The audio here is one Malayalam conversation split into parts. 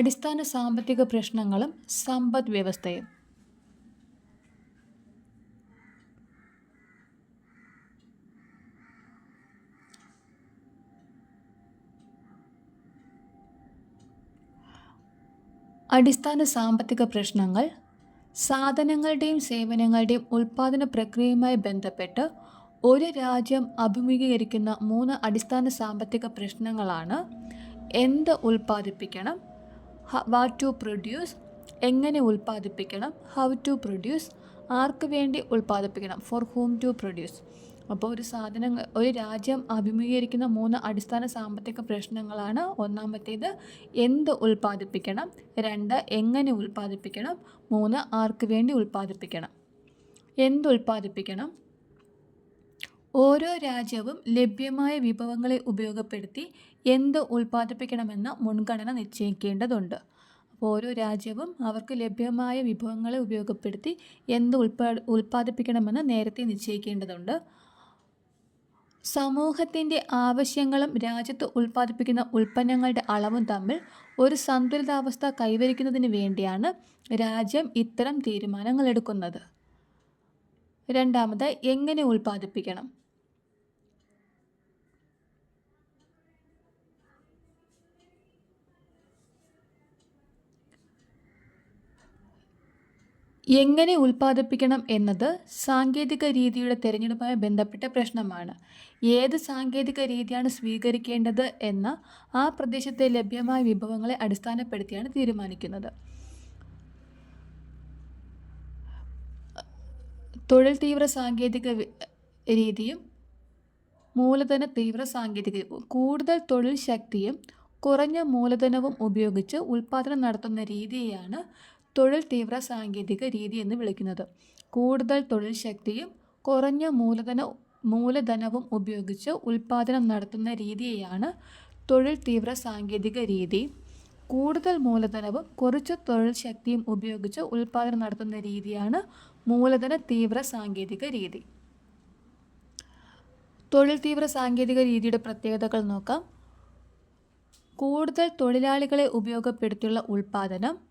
അടിസ്ഥാന സാമ്പത്തിക പ്രശ്നങ്ങളും സമ്പദ് വ്യവസ്ഥയും. അടിസ്ഥാന സാമ്പത്തിക പ്രശ്നങ്ങൾ സാധനങ്ങളുടെയും സേവനങ്ങളുടെയും ഉൽപ്പാദന പ്രക്രിയയുമായി ബന്ധപ്പെട്ട് ഒരു രാജ്യം അഭിമുഖീകരിക്കുന്ന മൂന്ന് അടിസ്ഥാന സാമ്പത്തിക പ്രശ്നങ്ങളാണ്. എന്ത് ഉൽപ്പാദിപ്പിക്കണം? വാട്ട് ടു പ്രൊഡ്യൂസ് എങ്ങനെ ഉൽപ്പാദിപ്പിക്കണം? ഹൗ ടു പ്രൊഡ്യൂസ് ആർക്ക് വേണ്ടി ഉൽപ്പാദിപ്പിക്കണം? ഫോർ ഹൂം ടു പ്രൊഡ്യൂസ് അപ്പോൾ ഒരു സാധനം ഒരു രാജ്യം അഭിമുഖീകരിക്കുന്ന മൂന്ന് അടിസ്ഥാന സാമ്പത്തിക പ്രശ്നങ്ങളാണ്. ഒന്നാമത്തേത് എന്ത് ഉൽപ്പാദിപ്പിക്കണം? രണ്ട് എങ്ങനെ ഉൽപ്പാദിപ്പിക്കണം? മൂന്ന് ആർക്ക് വേണ്ടി ഉൽപ്പാദിപ്പിക്കണം? എന്ത് ഉൽപ്പാദിപ്പിക്കണം? ഓരോ രാജ്യവും ലഭ്യമായ വിഭവങ്ങളെ ഉപയോഗപ്പെടുത്തി എന്ത് ഉൽപ്പാദിപ്പിക്കണമെന്ന മുൻഗണന നിശ്ചയിക്കേണ്ടതുണ്ട്. ഓരോ രാജ്യവും അവർക്ക് ലഭ്യമായ വിഭവങ്ങളെ ഉപയോഗപ്പെടുത്തി എന്ത് ഉൽപാ ഉൽപ്പാദിപ്പിക്കണമെന്ന് നേരത്തെ നിശ്ചയിക്കേണ്ടതുണ്ട്. സമൂഹത്തിന്റെ ആവശ്യങ്ങളും രാജ്യത്ത് ഉൽപ്പാദിപ്പിക്കുന്ന ഉൽപ്പന്നങ്ങളുടെ അളവും തമ്മിൽ ഒരു സന്തുലിതാവസ്ഥ കൈവരിക്കുന്നതിന് വേണ്ടിയാണ് രാജ്യം ഇത്തരം തീരുമാനങ്ങൾ എടുക്കുന്നത് രണ്ടാമത് എങ്ങനെ ഉൽപ്പാദിപ്പിക്കണം? എങ്ങനെ ഉൽപ്പാദിപ്പിക്കണം എന്നത് സാങ്കേതിക രീതിയുടെ തിരഞ്ഞെടുപ്പുമായി ബന്ധപ്പെട്ട പ്രശ്നമാണ്. ഏത് സാങ്കേതിക രീതിയാണ് സ്വീകരിക്കേണ്ടത് എന്ന ആ പ്രദേശത്തെ ലഭ്യമായ വിഭവങ്ങളെ അടിസ്ഥാനപ്പെടുത്തിയാണ് തീരുമാനിക്കുന്നത്. തൊഴിൽ തീവ്ര സാങ്കേതിക രീതിയും മൂലധന തീവ്ര സാങ്കേതിക കൂടുതൽ തൊഴിൽ ശക്തിയും കുറഞ്ഞ മൂലധനവും ഉപയോഗിച്ച് ഉൽപ്പാദനം നടത്തുന്ന രീതിയെയാണ് തൊഴിൽ തീവ്ര സാങ്കേതിക രീതി എന്ന് വിളിക്കുന്നത്. കൂടുതൽ തൊഴിൽ ശക്തിയും കുറഞ്ഞ മൂലധന മൂലധനവും ഉപയോഗിച്ച് ഉൽപ്പാദനം നടത്തുന്ന രീതിയെയാണ് തൊഴിൽ തീവ്ര സാങ്കേതിക രീതി. കൂടുതൽ മൂലധനവും കുറച്ച് തൊഴിൽ ശക്തിയും ഉപയോഗിച്ച് ഉൽപ്പാദനം നടത്തുന്ന രീതിയാണ് മൂലധന തീവ്ര സാങ്കേതിക രീതി. തൊഴിൽ തീവ്ര സാങ്കേതിക രീതിയുടെ പ്രത്യേകതകൾ നോക്കാം. കൂടുതൽ തൊഴിലാളികളെ ഉപയോഗപ്പെടുത്തിയുള്ള ഉൽപ്പാദനം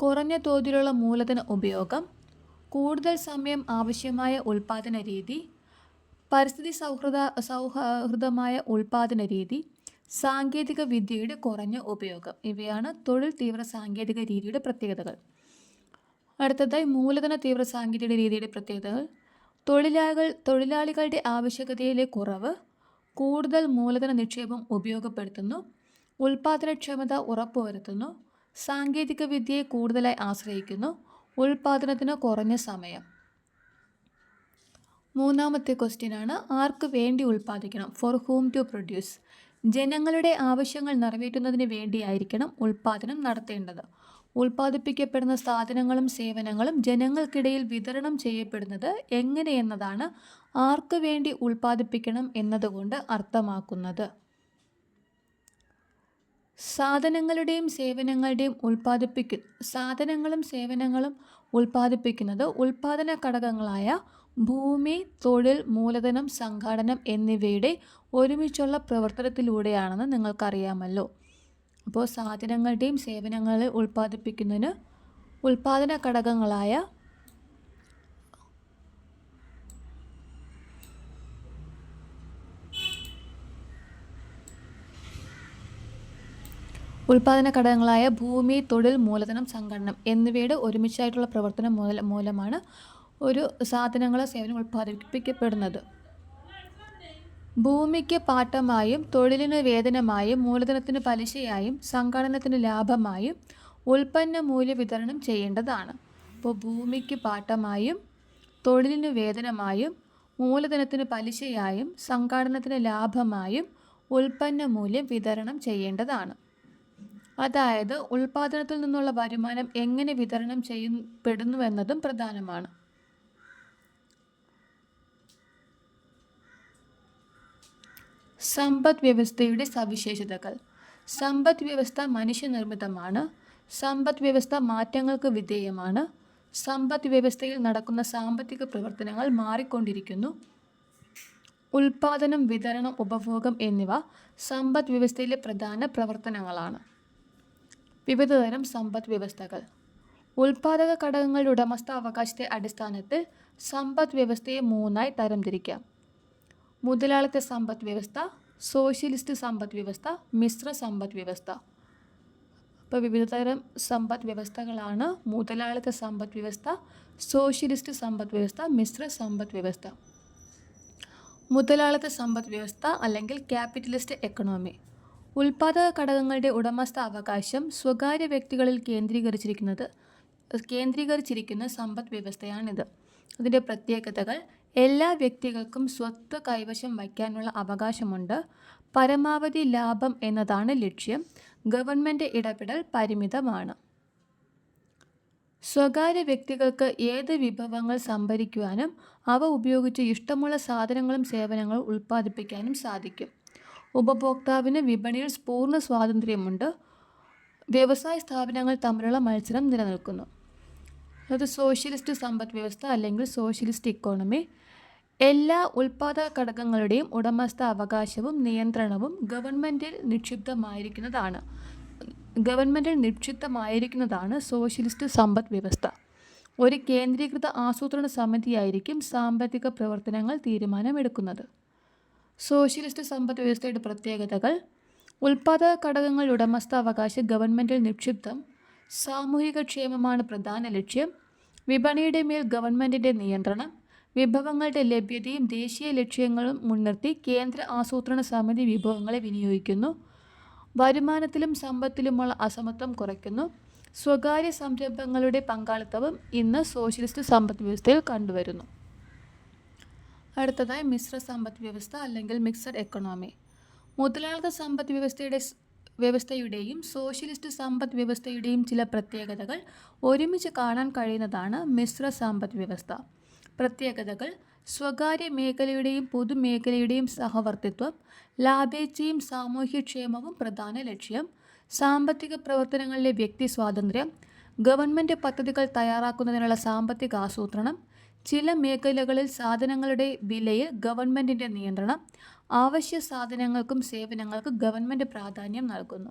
കുറഞ്ഞ തോതിലുള്ള മൂലധന ഉപയോഗം കൂടുതൽ സമയം ആവശ്യമായ ഉൽപാദന രീതി പരിസ്ഥിതി സൗഹൃദ സൗഹൃദമായ ഉൽപാദന രീതി സാങ്കേതിക വിദ്യയുടെ കുറഞ്ഞ ഉപയോഗം. ഇവയാണ് തൊഴിൽ തീവ്ര സാങ്കേതിക രീതിയുടെ പ്രത്യേകതകൾ. അടുത്തതായി മൂലധന തീവ്ര സാങ്കേതിക രീതിയുടെ പ്രത്യേകതകൾ. തൊഴിലാളികൾ തൊഴിലാളികളുടെ ആവശ്യകതയിലെ കുറവ് കൂടുതൽ മൂലധന നിക്ഷേപം ഉപയോഗപ്പെടുത്തുന്നു ഉൽപാദനക്ഷമത ഉറപ്പുവരുത്തുന്നു സാങ്കേതിക വിദ്യയെ കൂടുതലായി ആശ്രയിക്കുന്നു ഉൽപാദനത്തിന് കുറഞ്ഞ സമയം. മൂന്നാമത്തെ ക്വസ്റ്റ്യൻ ആണ് ആർക്ക് വേണ്ടി ഉൽപ്പാദിക്കണം ഫോർ ഹൂം ടു പ്രൊഡ്യൂസ്. ജനങ്ങളുടെ ആവശ്യങ്ങൾ നിറവേറ്റുന്നതിന് വേണ്ടിയായിരിക്കണം ഉൽപ്പാദനം നടത്തേണ്ടത്. ഉൽപ്പാദിപ്പിക്കപ്പെടുന്ന സാധനങ്ങളും സേവനങ്ങളും ജനങ്ങൾക്കിടയിൽ വിതരണം ചെയ്യപ്പെടുന്നത് എങ്ങനെയെന്നതാണ് ആർക്ക് വേണ്ടി ഉൽപ്പാദിപ്പിക്കണം എന്നതുകൊണ്ട് അർത്ഥമാക്കുന്നത്. സാധനങ്ങളുടെയും സേവനങ്ങളുടെയും ഉൽപ്പാദിപ്പിക്കു സാധനങ്ങളും സേവനങ്ങളും ഉൽപ്പാദിപ്പിക്കുന്നത് ഉൽപ്പാദന ഘടകങ്ങളായ ഭൂമി തൊഴിൽ മൂലധനം സംഘാടനം എന്നിവയുടെ ഒരുമിച്ചുള്ള പ്രവർത്തനത്തിലൂടെയാണെന്ന് നിങ്ങൾക്കറിയാമല്ലോ. അപ്പോൾ സാധനങ്ങളുടെയും സേവനങ്ങളെ ഉൽപ്പാദിപ്പിക്കുന്നതിന് ഉൽപ്പാദന ഘടകങ്ങളായ ഉൽപ്പാദന ഘടകങ്ങളായ ഭൂമി തൊഴിൽ മൂലധനം സംഘടനം എന്നിവയുടെ ഒരുമിച്ചായിട്ടുള്ള പ്രവർത്തനം മൂല മൂലമാണ് ഒരു സാധനങ്ങളോ സേവനം ഉൽപ്പാദിപ്പിക്കപ്പെടുന്നത്. ഭൂമിക്ക് പാട്ടമായും തൊഴിലിന് വേതനമായും മൂലധനത്തിന് പലിശയായും സംഘടനത്തിന് ലാഭമായും ഉൽപ്പന്ന മൂല്യ വിതരണം ചെയ്യേണ്ടതാണ്. അപ്പോൾ ഭൂമിക്ക് പാട്ടമായും തൊഴിലിന് വേതനമായും മൂലധനത്തിന് പലിശയായും സംഘാടനത്തിന് ലാഭമായും ഉൽപ്പന്ന മൂല്യം വിതരണം ചെയ്യേണ്ടതാണ്. അതായത് ഉൽപാദനത്തിൽ നിന്നുള്ള വരുമാനം എങ്ങനെ വിതരണം ചെയ്യപ്പെടുന്നുവെന്നതും പ്രധാനമാണ്. സമ്പദ് വ്യവസ്ഥയുടെ സവിശേഷതകൾ. സമ്പദ് വ്യവസ്ഥ മനുഷ്യനിർമ്മിതമാണ്. സമ്പദ് വ്യവസ്ഥ മാറ്റങ്ങൾക്ക് വിധേയമാണ്. സമ്പദ് വ്യവസ്ഥയിൽ നടക്കുന്ന സാമ്പത്തിക പ്രവർത്തനങ്ങൾ മാറിക്കൊണ്ടിരിക്കുന്നു. ഉൽപാദനം വിതരണം ഉപഭോഗം എന്നിവ സമ്പദ് വ്യവസ്ഥയിലെ പ്രധാന പ്രവർത്തനങ്ങളാണ്. വിവിധതരം സമ്പദ് വ്യവസ്ഥകൾ. ഉൽപാദക ഘടകങ്ങളുടെ ഉടമസ്ഥാവകാശത്തെ അടിസ്ഥാനത്തിൽ സമ്പദ് വ്യവസ്ഥയെ മൂന്നായി തരംതിരിക്കാം. മുതലാളിത്ത സമ്പദ് വ്യവസ്ഥ സോഷ്യലിസ്റ്റ് സമ്പദ് വ്യവസ്ഥ മിശ്ര സമ്പദ് വ്യവസ്ഥ. അപ്പോൾ വിവിധതരം സമ്പദ് വ്യവസ്ഥകളാണ് മുതലാളിത്ത സമ്പദ് വ്യവസ്ഥ സോഷ്യലിസ്റ്റ് സമ്പദ് വ്യവസ്ഥ മിശ്ര സമ്പദ് വ്യവസ്ഥ. മുതലാളിത്ത സമ്പദ് വ്യവസ്ഥ അല്ലെങ്കിൽ ക്യാപിറ്റലിസ്റ്റ് എക്കണോമി. ഉൽപാദക ഘടകങ്ങളുടെ ഉടമസ്ഥ അവകാശം സ്വകാര്യ വ്യക്തികളിൽ കേന്ദ്രീകരിച്ചിരിക്കുന്നത് കേന്ദ്രീകരിച്ചിരിക്കുന്ന സമ്പദ് വ്യവസ്ഥയാണിത്. അതിന്റെ പ്രത്യേകതകൾ എല്ലാ വ്യക്തികൾക്കും സ്വത്ത് കൈവശം വയ്ക്കാനുള്ള അവകാശമുണ്ട്. പരമാവധി ലാഭം എന്നതാണ് ലക്ഷ്യം. ഗവൺമെന്റ് ഇടപെടൽ പരിമിതമാണ്. സ്വകാര്യ വ്യക്തികൾക്ക് ഏത് വിഭവങ്ങൾ സംഭരിക്കുവാനും അവ ഉപയോഗിച്ച് ഇഷ്ടമുള്ള സാധനങ്ങളും സേവനങ്ങളും ഉൽപ്പാദിപ്പിക്കാനും സാധിക്കും. ഉപഭോക്താവിന് വിപണിയിൽ പൂർണ സ്വാതന്ത്ര്യമുണ്ട്. വ്യവസായ സ്ഥാപനങ്ങൾ തമ്മിലുള്ള മത്സരം നിലനിൽക്കുന്നു. അത് സോഷ്യലിസ്റ്റ് സമ്പദ് വ്യവസ്ഥ അല്ലെങ്കിൽ സോഷ്യലിസ്റ്റ് ഇക്കോണമി. എല്ലാ ഉൽപാദക ഘടകങ്ങളുടെയും ഉടമസ്ഥ അവകാശവും നിയന്ത്രണവും ഗവൺമെന്റിൽ നിക്ഷിപ്തമായിരിക്കുന്നതാണ്. ഗവൺമെന്റിൽ നിക്ഷിപ്തമായിരിക്കുന്നതാണ് സോഷ്യലിസ്റ്റ് സമ്പദ് വ്യവസ്ഥ. ഒരു കേന്ദ്രീകൃത ആസൂത്രണ സമിതിയായിരിക്കും സാമ്പത്തിക പ്രവർത്തനങ്ങൾ തീരുമാനമെടുക്കുന്നത്. സോഷ്യലിസ്റ്റ് സമ്പദ് വ്യവസ്ഥയുടെ പ്രത്യേകതകൾ ഉൽപാദക ഘടകങ്ങൾ ഉടമസ്ഥാവകാശ ഗവൺമെന്റിൽ നിക്ഷിപ്തം സാമൂഹിക ക്ഷേമമാണ് പ്രധാന ലക്ഷ്യം വിപണിയുടെ മേൽ ഗവൺമെന്റിന്റെ നിയന്ത്രണം വിഭവങ്ങളുടെ ലഭ്യതയും ദേശീയ ലക്ഷ്യങ്ങളും മുൻനിർത്തി കേന്ദ്ര ആസൂത്രണ സമിതി വിഭവങ്ങളെ വിനിയോഗിക്കുന്നു വരുമാനത്തിലും സമ്പത്തിലുമുള്ള അസമത്വം കുറയ്ക്കുന്നു സ്വകാര്യ സംരംഭങ്ങളുടെ പങ്കാളിത്തവും ഇന്ന് സോഷ്യലിസ്റ്റ് സമ്പദ് വ്യവസ്ഥയിൽ കണ്ടുവരുന്നു. അടുത്തതായി മിശ്ര സമ്പദ് വ്യവസ്ഥ അല്ലെങ്കിൽ മിക്സഡ് എക്കണോമി മുതലാളിത്ത സമ്പദ് വ്യവസ്ഥയുടെ വ്യവസ്ഥയുടെയും സോഷ്യലിസ്റ്റ് സമ്പദ് വ്യവസ്ഥയുടെയും ചില പ്രത്യേകതകൾ ഒരുമിച്ച് കാണാൻ കഴിയുന്നതാണ് മിശ്ര സമ്പദ് വ്യവസ്ഥ. പ്രത്യേകതകൾ സ്വകാര്യ മേഖലയുടെയും പൊതുമേഖലയുടെയും സഹവർത്തിത്വം ലാഭേച്ഛയും സാമൂഹ്യക്ഷേമവും പ്രധാന ലക്ഷ്യം സാമ്പത്തിക പ്രവർത്തനങ്ങളിലെ വ്യക്തി സ്വാതന്ത്ര്യം ഗവൺമെന്റ് പദ്ധതികൾ തയ്യാറാക്കുന്നതിനുള്ള സാമ്പത്തിക ആസൂത്രണം ചില മേഖലകളിൽ സാധനങ്ങളുടെ വിലയിൽ ഗവൺമെന്റിന്റെ നിയന്ത്രണം ആവശ്യ സാധനങ്ങൾക്കും സേവനങ്ങൾക്കും ഗവൺമെന്റ് പ്രാധാന്യം നൽകുന്നു.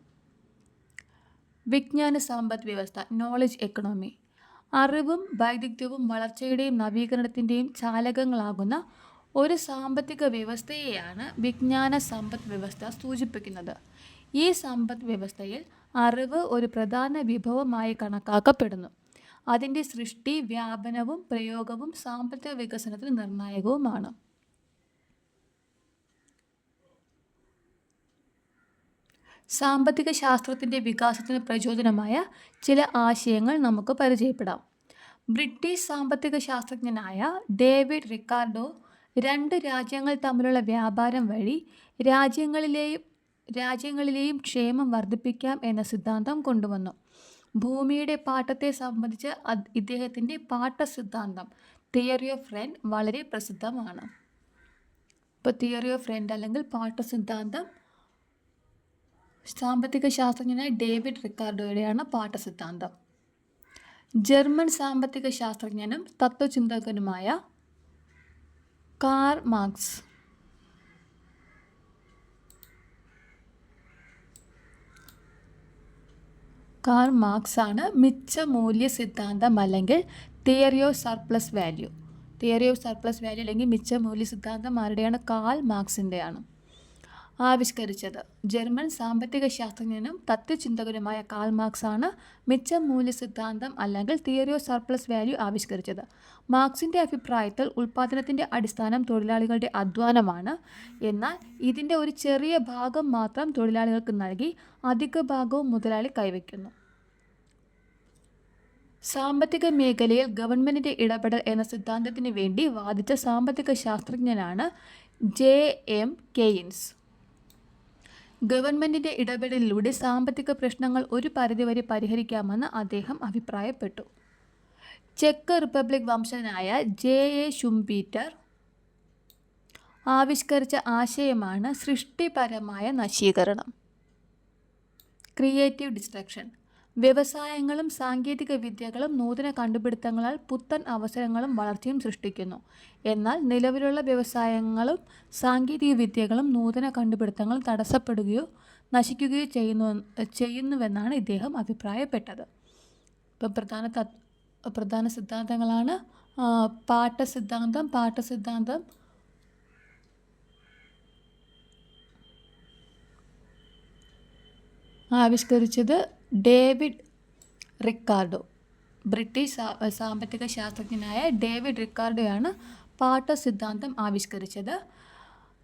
വിജ്ഞാന സമ്പദ് വ്യവസ്ഥ നോളജ് എക്കണോമി അറിവും വൈദഗ്ധ്യവും വളർച്ചയുടെയും നവീകരണത്തിന്റെയും ചാലകങ്ങളാകുന്ന ഒരു സാമ്പത്തിക വ്യവസ്ഥയെയാണ് വിജ്ഞാന സമ്പദ് വ്യവസ്ഥ സൂചിപ്പിക്കുന്നത്. ഈ സമ്പദ് വ്യവസ്ഥയിൽ അറിവ് ഒരു പ്രധാന വിഭവമായി കണക്കാക്കപ്പെടുന്നു. അതിന്റെ സൃഷ്ടി വ്യാപനവും പ്രയോഗവും സാമ്പത്തിക വികസനത്തിന് നിർണായകവുമാണ്. സാമ്പത്തിക ശാസ്ത്രത്തിന്റെ വികാസത്തിന് പ്രചോദനമായ ചില ആശയങ്ങൾ നമുക്ക് പരിചയപ്പെടാം. ബ്രിട്ടീഷ് സാമ്പത്തിക ശാസ്ത്രജ്ഞനായ ഡേവിഡ് റിക്കാർഡോ രണ്ട് രാജ്യങ്ങൾ തമ്മിലുള്ള വ്യാപാരം വഴി രാജ്യങ്ങളിലെയും രാജ്യങ്ങളിലെയും ക്ഷേമം വർദ്ധിപ്പിക്കാം എന്ന സിദ്ധാന്തം കൊണ്ടുവന്നു. ഭൂമിയുടെ പാട്ടത്തെ സംബന്ധിച്ച് ഇദ്ദേഹത്തിന്റെ പാട്ട സിദ്ധാന്തം തിയറി ഓഫ് റെന്റ് വളരെ പ്രസിദ്ധമാണ്. ഇപ്പോൾ തിയറി ഓഫ് റെന്റ് അല്ലെങ്കിൽ പാട്ട സിദ്ധാന്തം സാമ്പത്തിക ശാസ്ത്രജ്ഞനായ ഡേവിഡ് റിക്കാർഡോയുടെയാണ് പാട്ട സിദ്ധാന്തം ജർമ്മൻ സാമ്പത്തിക ശാസ്ത്രജ്ഞനും തത്വചിന്തകനുമായ കാർ മാർക്സ് കാർ മാർക്സ് ആണ് മിച്ച മൂല്യ സിദ്ധാന്തം അല്ലെങ്കിൽ theory of surplus value. Theory of surplus value അല്ലെങ്കിൽ മിച്ച മൂല്യ സിദ്ധാന്തം ആരുടെയാണ്? കാൽ മാർക്സിന്റെയാണ് ആവിഷ്കരിച്ചത്. ജർമ്മൻ സാമ്പത്തിക ശാസ്ത്രജ്ഞനും തത്വചിന്തകനുമായ കാൾ മാർക്സ് ആണ് മിച്ച മൂല്യ സിദ്ധാന്തം അല്ലെങ്കിൽ തിയറി ഓഫ് സർപ്ലസ് വാല്യൂ ആവിഷ്കരിച്ചത്. മാർക്സിന്റെ അഭിപ്രായത്തിൽ ഉൽപ്പാദനത്തിന്റെ അടിസ്ഥാനം തൊഴിലാളികളുടെ അധ്വാനമാണ്. എന്നാൽ ഇതിന്റെ ഒരു ചെറിയ ഭാഗം മാത്രം തൊഴിലാളികൾക്ക് നൽകി അധിക ഭാഗവും മുതലാളി കൈവയ്ക്കുന്നു. സാമ്പത്തിക മേഖലയിൽ ഗവൺമെന്റിന്റെ ഇടപെടൽ എന്ന സിദ്ധാന്തത്തിന് വേണ്ടി വാദിച്ച സാമ്പത്തിക ശാസ്ത്രജ്ഞനാണ് ജെ എം കെയിൻസ്. ഗവൺമെന്റിന്റെ ഇടപെടലിലൂടെ സാമ്പത്തിക പ്രശ്നങ്ങൾ ഒരു പരിധിവരെ പരിഹരിക്കാമെന്ന് അദ്ദേഹം അഭിപ്രായപ്പെട്ടു. ചെക്ക് റിപ്പബ്ലിക് വംശനായ ജെ എ ഷുംപീറ്റർ ആവിഷ്കരിച്ച ആശയമാണ് സൃഷ്ടിപരമായ നശീകരണം. Creative destruction. വ്യവസായങ്ങളും സാങ്കേതിക വിദ്യകളും നൂതന കണ്ടുപിടുത്തങ്ങളാൽ പുത്തൻ അവസരങ്ങളും വളർച്ചയും സൃഷ്ടിക്കുന്നു. എന്നാൽ നിലവിലുള്ള വ്യവസായങ്ങളും സാങ്കേതിക വിദ്യകളും നൂതന കണ്ടുപിടുത്തങ്ങളും തടസ്സപ്പെടുകയോ നശിക്കുകയോ ചെയ്യുന്നു ചെയ്യുന്നുവെന്നാണ് ഇദ്ദേഹം അഭിപ്രായപ്പെട്ടത്. ഇപ്പം പ്രധാന തത് പ്രധാന സിദ്ധാന്തങ്ങളാണ് പാട്ട സിദ്ധാന്തം പാട്ട സിദ്ധാന്തം ആവിഷ്കരിച്ചത് ഡേവിഡ് റിക്കാർഡോ. ബ്രിട്ടീഷ് സാമ്പത്തിക ശാസ്ത്രജ്ഞനായ ഡേവിഡ് റിക്കാർഡോയാണ് പാട്ട സിദ്ധാന്തം ആവിഷ്കരിച്ചത്.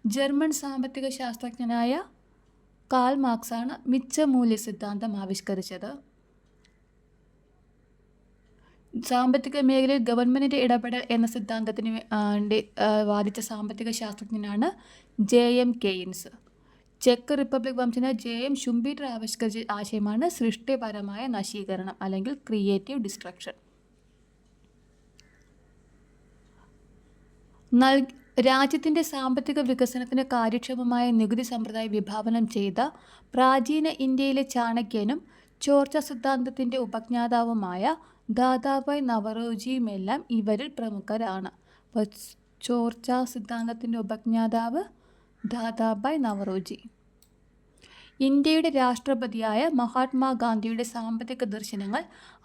ജർമ്മൻ സാമ്പത്തിക ശാസ്ത്രജ്ഞനായ കാൽ മാർക്സാണ് മിച്ചമൂല്യ സിദ്ധാന്തം ആവിഷ്കരിച്ചത്. സാമ്പത്തിക മേഖലയിൽ ഗവൺമെന്റിന്റെ ഇടപെടൽ എന്ന സിദ്ധാന്തത്തിന് വേണ്ടി വാദിച്ച സാമ്പത്തിക ശാസ്ത്രജ്ഞനാണ് ജെ എം കെയ്ൻസ്. ചെക്ക് റിപ്പബ്ലിക് വംശന ജെ എം ഷുംബീറ്റർ ആവിഷ്കരിച്ച ആശയമാണ് സൃഷ്ടിപരമായ നശീകരണം അല്ലെങ്കിൽ ക്രിയേറ്റീവ് ഡിസ്ട്രക്ഷൻ. നൽ രാജ്യത്തിന്റെ സാമ്പത്തിക വികസനത്തിന് കാര്യക്ഷമമായ നികുതി സമ്പ്രദായം വിഭാവനം ചെയ്ത പ്രാചീന ഇന്ത്യയിലെ ചാണക്യനും ചോർച്ച സിദ്ധാന്തത്തിന്റെ ഉപജ്ഞാതാവുമായ ദാദാഭായ് നവറോജിയുമെല്ലാം ഇവരിൽ പ്രമുഖരാണ്. ചോർച്ച സിദ്ധാന്തത്തിന്റെ ഉപജ്ഞാതാവ് ദാദാഭായ് നവറോജി. ഇന്ത്യയുടെ രാഷ്ട്രപതിയായ മഹാത്മാഗാന്ധിയുടെ സാമ്പത്തിക ദർശനങ്ങൾ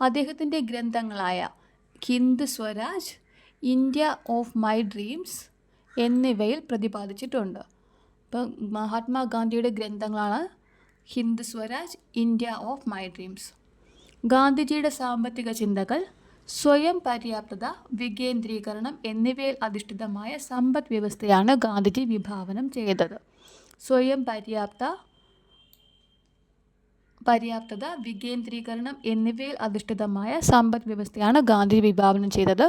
അദ്ദേഹത്തിന്റെ ഗ്രന്ഥങ്ങളായ Hind Swaraj India of my dreams എന്നിവയിൽ പ്രതിപാദിച്ചിട്ടുണ്ട്. ഇപ്പം മഹാത്മാഗാന്ധിയുടെ ഗ്രന്ഥങ്ങളാണ് Hind Swaraj India of my dreams. ഗാന്ധിജിയുടെ സാമ്പത്തിക ചിന്തകൾ സ്വയം പര്യാപ്തത വികേന്ദ്രീകരണം എന്നിവയിൽ അധിഷ്ഠിതമായ സമ്പദ് വ്യവസ്ഥയാണ് ഗാന്ധിജി വിഭാവനം ചെയ്തത്. സ്വയം പര്യാപ്ത പര്യാപ്തത വികേന്ദ്രീകരണം എന്നിവയിൽ അധിഷ്ഠിതമായ സമ്പദ് വ്യവസ്ഥയാണ് ഗാന്ധി വിഭാവനം ചെയ്തത്.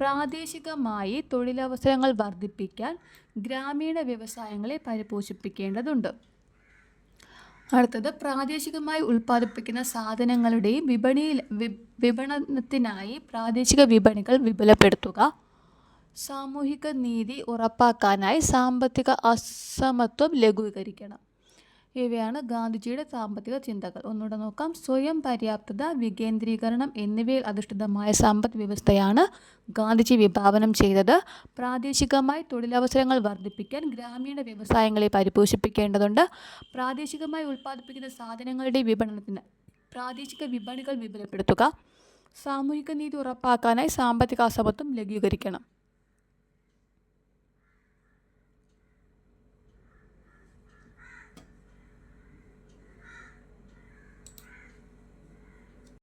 പ്രാദേശികമായി തൊഴിലവസരങ്ങൾ വർദ്ധിപ്പിക്കാൻ ഗ്രാമീണ വ്യവസായങ്ങളെ പരിപോഷിപ്പിക്കേണ്ടതുണ്ട്. അടുത്തത് പ്രാദേശികമായി ഉൽപ്പാദിപ്പിക്കുന്ന സാധനങ്ങളുടെ വിപണിയിൽ വിപണനത്തിനായി പ്രാദേശിക വിപണികൾ വിപുലപ്പെടുത്തുക. സാമൂഹിക നീതി ഉറപ്പാക്കാനായി സാമ്പത്തിക അസമത്വം ലഘൂകരിക്കണം. ഇവയാണ് ഗാന്ധിജിയുടെ സാമ്പത്തിക ചിന്തകൾ. ഒന്നുകൂടെ നോക്കാം. സ്വയം പര്യാപ്തത വികേന്ദ്രീകരണം എന്നിവയിൽ അധിഷ്ഠിതമായ സമ്പദ് വ്യവസ്ഥയാണ് ഗാന്ധിജി വിഭാവനം ചെയ്തത്. പ്രാദേശികമായി തൊഴിലവസരങ്ങൾ വർദ്ധിപ്പിക്കാൻ ഗ്രാമീണ വ്യവസായങ്ങളെ പരിപോഷിപ്പിക്കേണ്ടതുണ്ട്. പ്രാദേശികമായി ഉൽപ്പാദിപ്പിക്കുന്ന സാധനങ്ങളുടെ വിപണനത്തിന് പ്രാദേശിക വിപണികൾ വിപുലപ്പെടുത്തുക. സാമൂഹിക നീതി ഉറപ്പാക്കാനായി സാമ്പത്തിക അസമത്വം ലഘൂകരിക്കണം.